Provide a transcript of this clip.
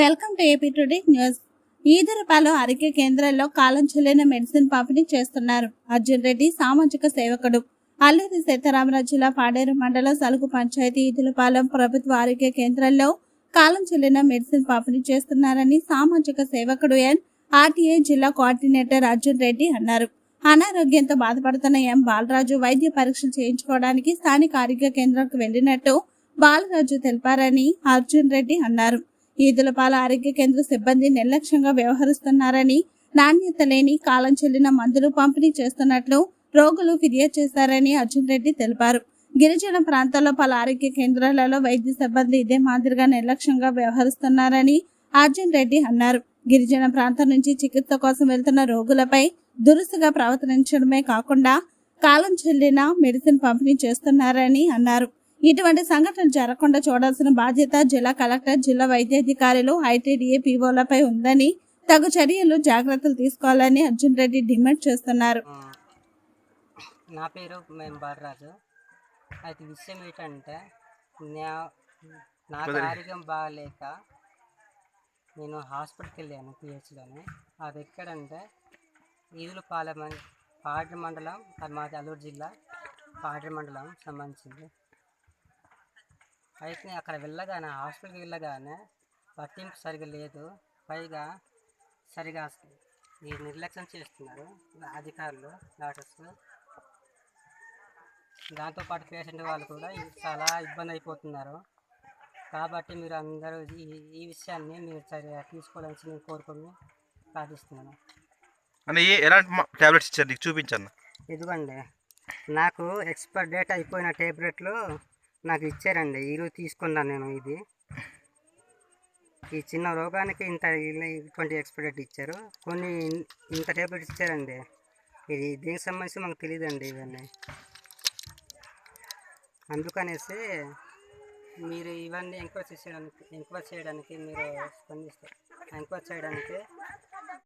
Welcome to AP today news. Edarapalem ఆరోగ్య కేంద్రాల్లో కాలం చెల్లిన medicine పంపిణీ చేస్తున్నారు. అర్జున్ రెడ్డి సామాజిక సేవకుడు. అల్లూరి సీతారామరాజు జిల్లా పాడేరు మండలం సలుగు పంచాయతీ ఈదులపాలెం ప్రభుత్వ ఆరోగ్య కేంద్రాల్లో కాలం చెల్లిన మెడిసిన్ పంపిణీ చేస్తున్నారని సామాజిక సేవకుడు ఎన్. ఆర్టీఐ జిల్లా కోఆర్డినేటర్ అర్జున్ రెడ్డి అన్నారు. అనారోగ్యంతో బాధపడుతున్న ఎం. బాలరాజు వైద్య పరీక్షలు చేయించుకోవడానికి స్థానిక ఆరోగ్య కేంద్రానికి వెళ్ళినట్టు బాలరాజు తెలిపారని అర్జున్ రెడ్డి అన్నారు. ఈదులపాల ఆరోగ్య కేంద్ర సిబ్బంది నిర్లక్ష్యంగా వ్యవహరిస్తున్నారని నాణ్యత లేని కాలం చెల్లిన మందులు పంపిణీ చేస్తున్నట్లు రోగులు ఫిర్యాదు చేశారని అర్జున్ రెడ్డి తెలిపారు. గిరిజన ప్రాంతాల్లో పలు ఆరోగ్య కేంద్రాలలో వైద్య సిబ్బంది ఇదే మాదిరిగా నిర్లక్ష్యంగా వ్యవహరిస్తున్నారని అర్జున్ రెడ్డి అన్నారు. గిరిజన ప్రాంతం నుంచి చికిత్స కోసం వెళ్తున్న రోగులపై దురుసుగా ప్రవర్తించడమే కాకుండా కాలం చెల్లిన మెడిసిన్ పంపిణీ చేస్తున్నారని అన్నారు. ఇటువంటి సంఘటనలు జరగకుండా చూడాల్సిన బాధ్యత జిల్లా కలెక్టర్ జిల్లా వైద్యాధికారులు ఐటీడీఏ పీఓలపై ఉందని తగు చర్యలు జాగ్రత్తలు తీసుకోవాలని అర్జున్ రెడ్డి డిమాండ్ చేస్తున్నారు. నా పేరు మేము బాలరాజు. అయితే విషయం ఏంటంటే నా నాకు ఆరోగ్యం బాగాలేక నేను హాస్పిటల్కి వెళ్ళాను పిహెచ్లోని. అది ఎక్కడంటే ఈదుల పాలెం పాడ్రి మండలం అది మాది అల్లూరు జిల్లా పాడ్రి మండలం సంబంధించింది. అయితే అక్కడ వెళ్ళగానే హాస్పిటల్కి వెళ్ళగానే పట్టింపు సరిగా లేదు. పైగా సరిగా ఈ నిర్లక్ష్యం చేస్తున్నారు అధికారులు డాక్టర్స్. దాంతోపాటు పేషెంట్ వాళ్ళు కూడా చాలా ఇబ్బంది అయిపోతున్నారు. కాబట్టి మీరు అందరూ ఈ ఈ విషయాన్ని మీరు చర్య తీసుకోవాలని నేను కోరుకొని ప్రార్థిస్తున్నాను. ఏ ఎలాంటి టాబ్లెట్స్ ఇచ్చారు? నీకు చూపించన్న ఇదిగోండి. నాకు ఎక్స్పైర్ డేట్ అయిపోయిన టేబ్లెట్లు నాకు ఇచ్చారండి. ఈరోజు తీసుకున్నాను నేను ఇది. ఈ చిన్న రోగానికి ఇంత ఇటువంటి ఎక్స్పైర్ ఇచ్చారు. కొన్ని ఇంత టాబ్లెట్స్ ఇచ్చారండి. ఇది దీనికి సంబంధించి మాకు తెలియదండి ఇవన్నీ. అందుకనేసి మీరు ఇవన్నీ ఎంక్వైరీ చేయడానికి ఎంక్వైరీ చేయడానికి మీరు స్పందిస్తారు. ఎంక్వైరీ చేయడానికి